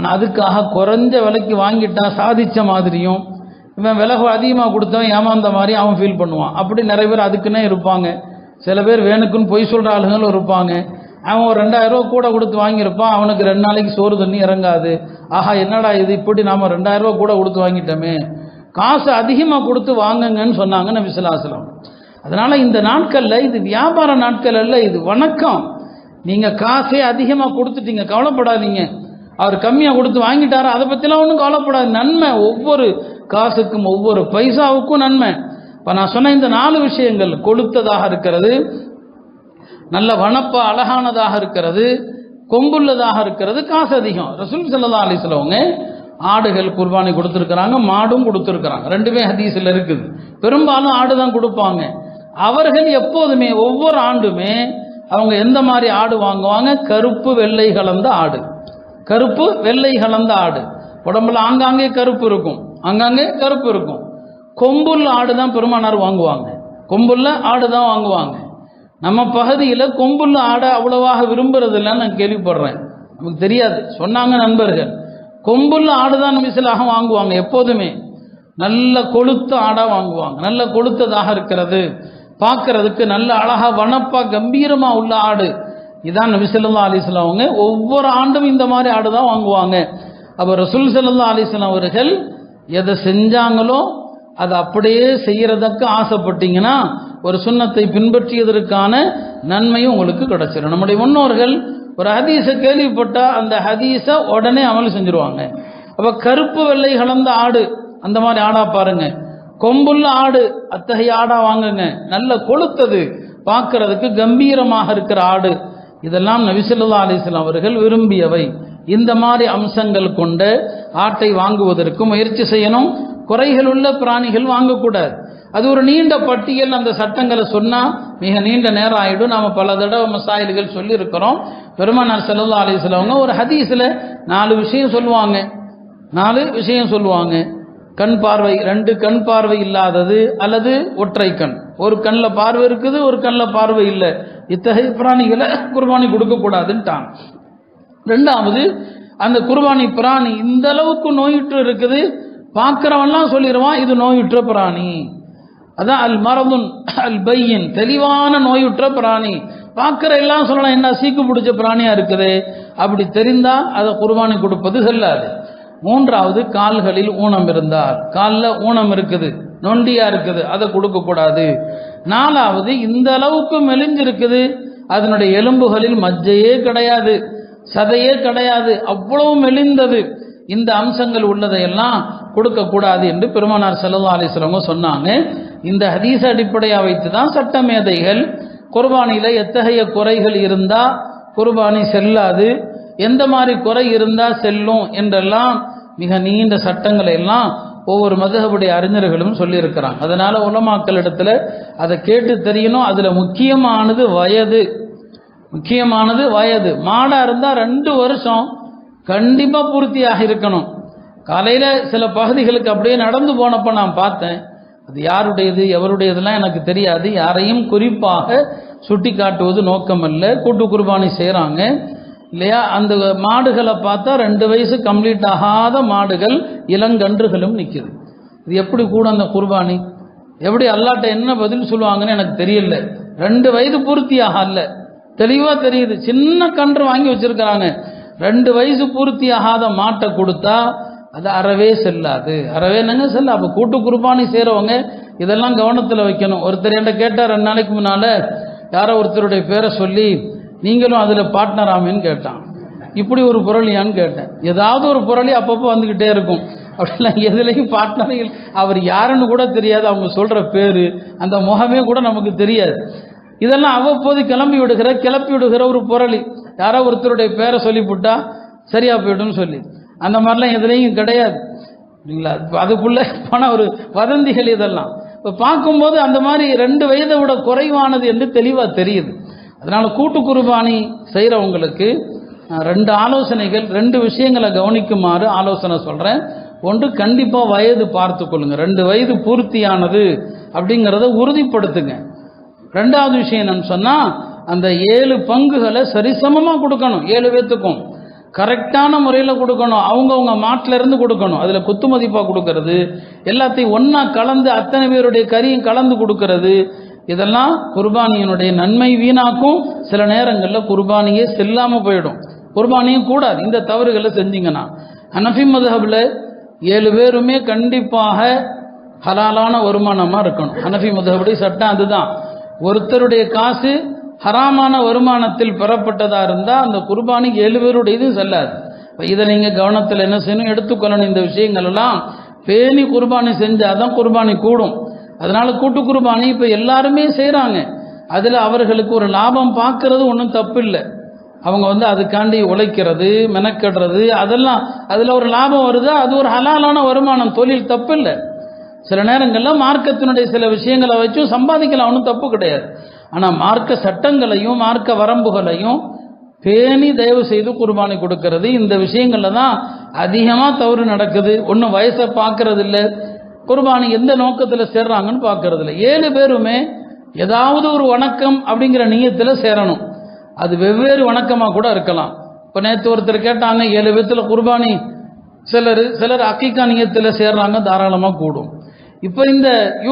ஆனால் அதுக்காக குறைஞ்ச விலைக்கு வாங்கிட்டான் சாதித்த மாதிரியும் இவன் விலை அதிகமாக கொடுத்தவன் ஏமாந்த மாதிரி அவன் ஃபீல் பண்ணுவான். அப்படி நிறைய பேர் அதுக்குன்னே இருப்பாங்க. சில பேர் வேணுக்குன்னு பொய் சொல்கிற ஆளுங்களும் இருப்பாங்க. அவன் ஒரு ரெண்டாயிரம் ரூபா கூட கொடுத்து வாங்கியிருப்பான். அவனுக்கு ரெண்டு நாளைக்கு சோறு தண்ணி இறங்காது. ஆஹா என்னடா இது? இப்படி நாம் ரெண்டாயிரம் ரூபா கூட கொடுத்து வாங்கிட்டோமே. காசு அதிகமாக கொடுத்து வாங்குங்கன்னு சொன்னாங்க நபி ஸல்லல்லாஹு அதனால் இந்த நாட்களில் இது வியாபார நாட்கள் அல்ல இது வணக்கம். நீங்கள் காசே அதிகமாக கொடுத்துட்டீங்க. கவலைப்படாதீங்க. அவர் கம்மியாக கொடுத்து வாங்கிட்டாரு? அதை பற்றிலாம் ஒன்றும் கவலைப்படாது. நன்மை ஒவ்வொரு காசுக்கும் ஒவ்வொரு பைசாவுக்கும் நன்மை. இப்போ நான் சொன்ன இந்த நாலு விஷயங்கள் கொளுத்ததாக இருக்கிறது நல்ல வனப்பா அழகானதாக இருக்கிறது கொம்புள்ளதாக இருக்கிறது காசு அதிகம். ரசூல் சல்லா அலிஸ்லவங்க ஆடுகள் குர்பானி கொடுத்துருக்குறாங்க மாடும் கொடுத்துருக்குறாங்க. ரெண்டுமே ஹதீஸில் இருக்குது. பெரும்பாலும் ஆடு தான் கொடுப்பாங்க. அவர்கள் எப்போதுமே ஒவ்வொரு ஆண்டுமே அவங்க எந்த மாதிரி ஆடு வாங்குவாங்க? கருப்பு வெள்ளை கலந்த ஆடு. கருப்பு வெள்ளை கலந்த ஆடு. உடம்புல ஆங்காங்கே கருப்பு இருக்கும். அங்கங்கே கருப்பு இருக்கும். கொம்புள்ள ஆடு தான் பெருமானார் வாங்குவாங்க. கொம்புள்ள ஆடு தான் வாங்குவாங்க. நம்ம பகுதியில் கொம்புள்ள ஆடை அவ்வளவாக விரும்புறது நான் கேள்விப்படுறேன். நமக்கு தெரியாது. சொன்னாங்க நண்பர்கள். கொம்புள்ள ஆடு தான் மிசிலாக வாங்குவாங்க எப்போதுமே. நல்ல கொளுத்த ஆடாக வாங்குவாங்க. நல்ல கொளுத்ததாக இருக்கிறது. பார்க்கறதுக்கு நல்ல அழகா வனப்பா கம்பீரமா உள்ள ஆடு. இதான் நபி ஸல்லல்லாஹு அலிஸ்லாம் அவங்க ஒவ்வொரு ஆண்டும் இந்த மாதிரி ஆடு தான் வாங்குவாங்க. அப்போ ரசூல் ஸல்லல்லாஹு அலிஸ்லாம் அவர்கள் எதை செஞ்சாங்களோ அதை அப்படியே செய்யறதுக்கு ஆசைப்பட்டீங்கன்னா ஒரு சுண்ணத்தை பின்பற்றியதற்கான நன்மையும் உங்களுக்கு கிடைச்சிடும் நம்முடைய முன்னோர்கள் ஒரு ஹதீஸை கேள்விப்பட்டால் அந்த ஹதீஸை உடனே அமல் செஞ்சுருவாங்க. அப்போ கருப்பு வெள்ளை கலந்த ஆடு அந்த மாதிரி ஆடா பாருங்க. கொம்புள்ள ஆடு அத்தகைய ஆடா வாங்குங்க. நல்ல கொளுத்தது. பார்க்கறதுக்கு கம்பீரமாக இருக்கிற ஆடு. இதெல்லாம் நபிசல்லா அலிஸ்லாம் அவர்கள் விரும்பியவை. இந்த மாதிரி அம்சங்கள் கொண்ட ஆட்டை வாங்குவதற்கு முயற்சி செய்யணும். குறைகள் உள்ள பிராணிகள் வாங்கக்கூடாது. அது ஒரு நீண்ட பட்டியல் அந்த சட்டங்களை சொன்னால் மிக நீண்ட நேரம் ஆகிடும் நாம் பல தடவை மசாயில்கள் சொல்லியிருக்கிறோம். பெருமானார் செல்லல்லா அலிஸ்லவங்க ஒரு ஹதீஸில் நாலு விஷயம் சொல்லுவாங்க. நாலு விஷயம் சொல்லுவாங்க. கண் பார்வை ரெண்டு கண் பார்வை இல்லாதது அல்லது ஒற்றை கண். ஒரு கண்ணில் பார்வை இருக்குது ஒரு கண்ணில் பார்வை இல்லை. இத்தகைய பிராணிகளை குர்பானி கொடுக்கக்கூடாதுன்ட்டான். ரெண்டாவது அந்த குர்பானி பிராணி இந்த அளவுக்கு நோயுற்று இருக்குது. பார்க்குறவன்லாம் சொல்லிடுவான் இது நோயுற்ற பிராணி. அதான் அல் மரதுன் அல் பையின் தெளிவான நோயுற்ற பிராணி. பார்க்குற எல்லாம் சொல்லலாம் என்ன சீக்கு பிடிச்ச பிராணியாக இருக்குது? அப்படி தெரிந்தா அதை குர்பானி கொடுப்பது செல்லாது. மூன்றாவது கால்களில் ஊனம் இருந்தால். காலில் ஊனம் இருக்குது நொண்டியா இருக்குது அதை கொடுக்கக்கூடாது. நாலாவது இந்த அளவுக்கு மெலிஞ்சிருக்குது. அதனுடைய எலும்புகளில் மஜ்ஜையே கிடையாது சதையே கிடையாது அவ்வளவு மெலிந்தது. இந்த அம்சங்கள் உள்ளதையெல்லாம் கொடுக்கக்கூடாது என்று பெருமானார் செல்லல்லா அலிஸ்லவங்க சொன்னாங்க. இந்த ஹதீஸ் அடிப்படையாக வைத்து தான் சட்டமேதைகள் குர்பானியில் எத்தகைய குறைகள் இருந்தால் குர்பானி செல்லாது எந்த மாதிரி குறை இருந்தால் செல்லும் என்றெல்லாம் மிக நீண்ட சட்டங்களை எல்லாம் ஒவ்வொரு மதுகபுடைய அறிஞர்களும் சொல்லியிருக்கிறாங்க. அதனால உலமாக்களிடத்துல அதை கேட்டு தெரியணும். அதில் முக்கியமானது வயது. முக்கியமானது வயது. மாடாக இருந்தால் ரெண்டு வருஷம் கண்டிப்பாக பூர்த்தியாக இருக்கணும். காலையில் சில பகுதிகளுக்கு அப்படியே நடந்து போனப்போ நான் பார்த்தேன். அது யாருடையது எவருடையதுலாம் எனக்கு தெரியாது. யாரையும் குறிப்பாக சுட்டி காட்டுவது நோக்கமல்ல. கூட்டு குர்பானி செய்கிறாங்க இல்லையா? அந்த மாடுகளை பார்த்தா ரெண்டு வயசு கம்ப்ளீட் ஆகாத மாடுகள் இளங்கன்றுகளும் நிற்குது இது எப்படி கூட அந்த குர்பானி? எப்படி அல்லாட்ட என்ன பதில் சொல்லுவாங்கன்னு எனக்கு தெரியல. ரெண்டு வயது பூர்த்தியாக அல்ல தெளிவாக தெரியுது. சின்ன கன்று வாங்கி வச்சிருக்கிறாங்க. ரெண்டு வயசு பூர்த்தி ஆகாத மாட்டை கொடுத்தா அது அறவே செல்லாது. அறவே என்னங்க செல்ல? அப்போ கூட்டு குர்பானி செய்கிறவங்க இதெல்லாம் கவனத்தில் வைக்கணும். ஒருத்தர் என்கிட்ட கேட்டார் ரெண்டு நாளைக்கு முன்னால் யாரோ ஒருத்தருடைய பேரை சொல்லி நீங்களும் அதில் பார்ட்னராமேன்னு கேட்டான். இப்படி ஒரு புரளியான்னு கேட்டேன். ஏதாவது ஒரு புரளி அப்பப்போ வந்துக்கிட்டே இருக்கும். அப்படிலாம் எதுலேயும் பார்ட்னர் அவர் யாருன்னு கூட தெரியாது. அவங்க சொல்கிற பேர் அந்த முகமே கூட நமக்கு தெரியாது. இதெல்லாம் அவ்வப்போது கிளம்பி விடுகிற கிளப்பி விடுகிற ஒரு புரளி யாரோ ஒருத்தருடைய பேரை சொல்லிவிட்டா சரியா போய்டும்னு சொல்லி. அந்த மாதிரிலாம் எதுலேயும் கிடையாது. இல்லைங்களா? அதுக்குள்ளே போன ஒரு வதந்திகள் இதெல்லாம். இப்போ பார்க்கும்போது அந்த மாதிரி ரெண்டு வயதை விட குறைவானது என்று தெளிவாக தெரியுது. அதனால் கூட்டு குர்பானி செய்கிறவங்களுக்கு ரெண்டு ஆலோசனைகள் ரெண்டு விஷயங்களை கவனிக்குமாறு ஆலோசனை சொல்கிறேன் ஒன்று கண்டிப்பாக வயது பார்த்து கொள்ளுங்க. ரெண்டு வயது பூர்த்தியானது அப்படிங்கிறத உறுதிப்படுத்துங்க. ரெண்டாவது விஷயம் என்னன்னு சொன்னால் அந்த ஏழு பங்குகளை சரிசமமாக கொடுக்கணும். ஏழு பேத்துக்கும். கரெக்டான முறையில் கொடுக்கணும். அவங்கவுங்க மாட்டில் இருந்து கொடுக்கணும். அதில் குத்து மதிப்பாக கொடுக்கறது. எல்லாத்தையும் ஒன்றா கலந்து அத்தனை பேருடைய கறியும் கலந்து கொடுக்கறது. இதெல்லாம் குர்பானியினுடைய நன்மை வீணாக்கும். சில நேரங்களில் குர்பானியே செல்லாமல் போயிடும். குர்பானியும் கூடாது. இந்த தவறுகளை செஞ்சீங்கன்னா. ஹனஃபி மதுஹபில் ஏழு பேருமே கண்டிப்பாக ஹலாலான வருமானமாக இருக்கணும். ஹனஃபி மதுஹபுடைய சட்டம் அதுதான். ஒருத்தருடைய காசு ஹராமான வருமானத்தில் பெறப்பட்டதாக இருந்தால் அந்த குர்பானி ஏழு பேருடைய இதுவும் செல்லாது இதை நீங்கள் கவனத்தில் என்ன செய்யணும்? எடுத்துக்கொள்ளணும் இந்த விஷயங்கள் எல்லாம். பேணி குர்பானி செஞ்சால் தான் குர்பானி கூடும். அதனால கூட்டு குர்பானி இப்போ எல்லாருமே செய்கிறாங்க அதில் அவர்களுக்கு ஒரு லாபம் பார்க்கறது ஒன்றும் தப்பு இல்லை அவங்க வந்து அதுக்காண்டி உழைக்கிறது மெனக்கெடுறது அதெல்லாம். அதில் ஒரு லாபம் வருது? அது ஒரு ஹலாலான வருமானம். தொழில் தப்பு இல்லை சில நேரங்களில் மார்க்கத்தினுடைய சில விஷயங்களை வச்சும் சம்பாதிக்கலாம். ஒன்றும் தப்பு கிடையாது. ஆனால் மார்க்க சட்டங்களையும் மார்க்க வரம்புகளையும் பேணி தயவு செய்து குர்பானி கொடுக்கறது. இந்த விஷயங்களில் தான் அதிகமாக தவறு நடக்குது. ஒன்றும் வயசை பார்க்கறது இல்லை குர்பானி எந்த நோக்கத்தில் சேர்றாங்கன்னு பார்க்கறது இல்லை ஏழு பேருமே ஏதாவது ஒரு வணக்கம் அப்படிங்கிற நீயத்தில் சேரணும். அது வெவ்வேறு வணக்கமாக கூட இருக்கலாம். இப்போ நேற்று ஒருத்தர் கேட்டாங்க ஏழு விதத்தில் குர்பானி சிலர் சிலர் அக்கிகா நீயத்தில் சேர்றாங்க தாராளமாக கூடும். இப்போ இந்த யூ